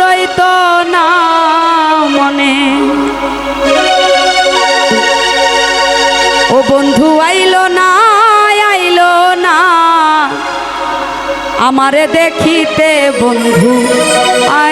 রইতো না মনে। ও বন্ধু আইল না আইল না। আমারে দেখিতে বন্ধু আইলো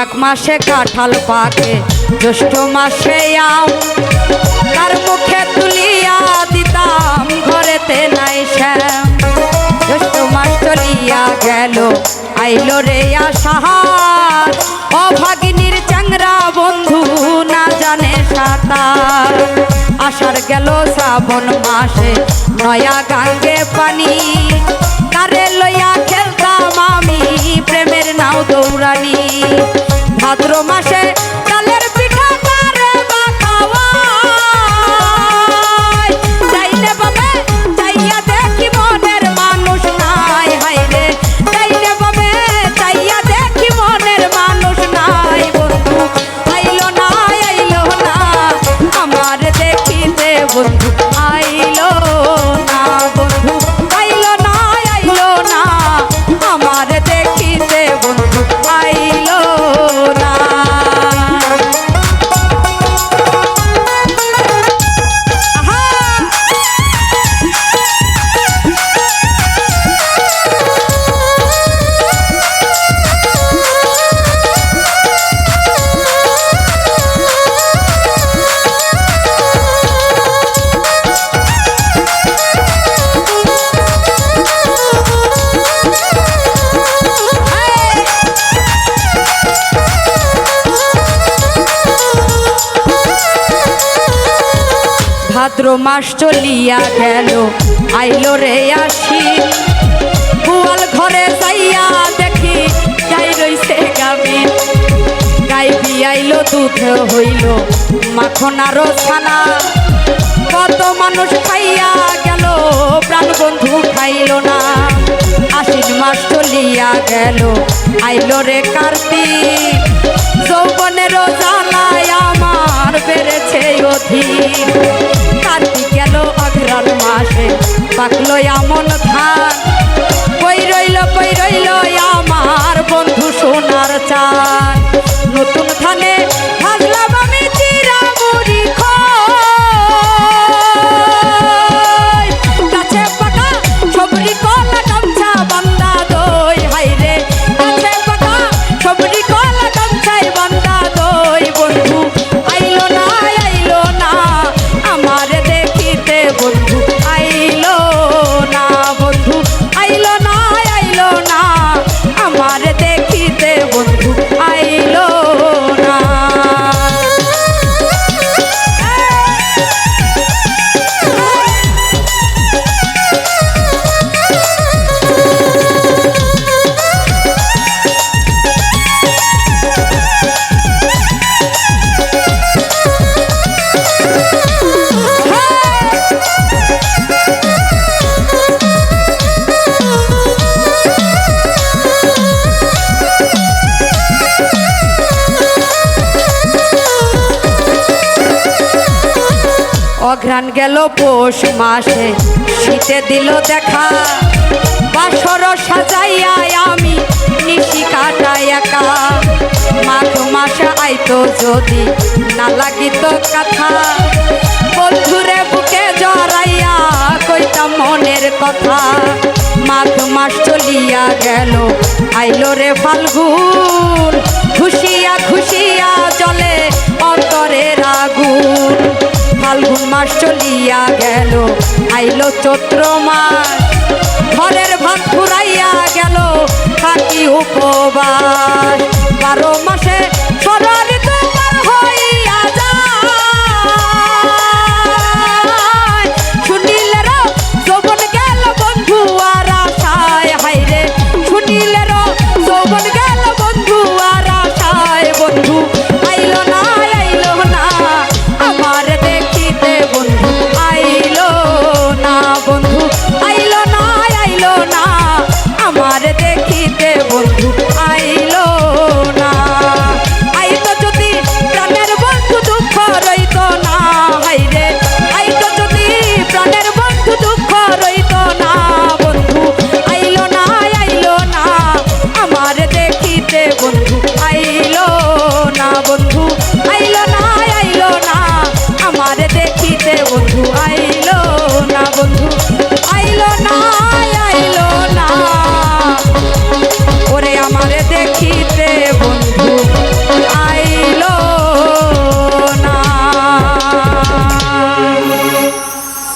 বৈশাখ মাসে কাঁঠাল পাকে, জ্যৈষ্ঠ মাসে আম। তার মুখে তুলিয়া দিতাম, ঘরেতে নাই শ্যাম। জ্যৈষ্ঠ মাস চলিয়া গেল, আইলো রে আসাহার অভাগিনীর চ্যাংরা বন্ধু না জানে সাঁতার। আষাঢ় গেল শ্রাবণ মাসে, নয়া গাঙ্গে পানি। কারে লইয়া খেলতাম আমি, প্রেমের নাও দৌড়ানি। ভাদ্র মাসে ভাদ্র মাস চলিয়া গেল। আইলো রে আসি। বুয়াল ঘরে যাইয়া দেখি, গাই রইছে গাবি গাই বিয়াইলো, দুধ হইল, মাখন আরও ছানা। কত মানুষ খাইয়া গেল, প্রাণ বন্ধু খাইল না। আশ্বিন মাস চলিয়া গেল, আইলো রে কার্তিক। যৌবনের জ্বালায় আমার বেড়েছে অধীর। পাকলো এমন অঘ্রাণ গেল পৌষ মাসে। শীতে দিল দেখা, বাসর সাজাইয়া আমি নিশি কাটাই একা। মাঘ মাসে আইতো যদি না লাগিত কথা, বন্ধুরে বুকে জড়াইয়া কইতাম মনের কথা। মাঘ মাস চলিয়া গেল, আইলো রে ফাল্গুন। খুশিয়া খুশিয়া চলে অন্তরের আগুন। ফাল্গুন মাস চলিয়া গেল, আইলো চৈত্র মাস ঘরের ভাত ফুরাইয়া গেল, খাটি উপবাস। বারো মাসে সরার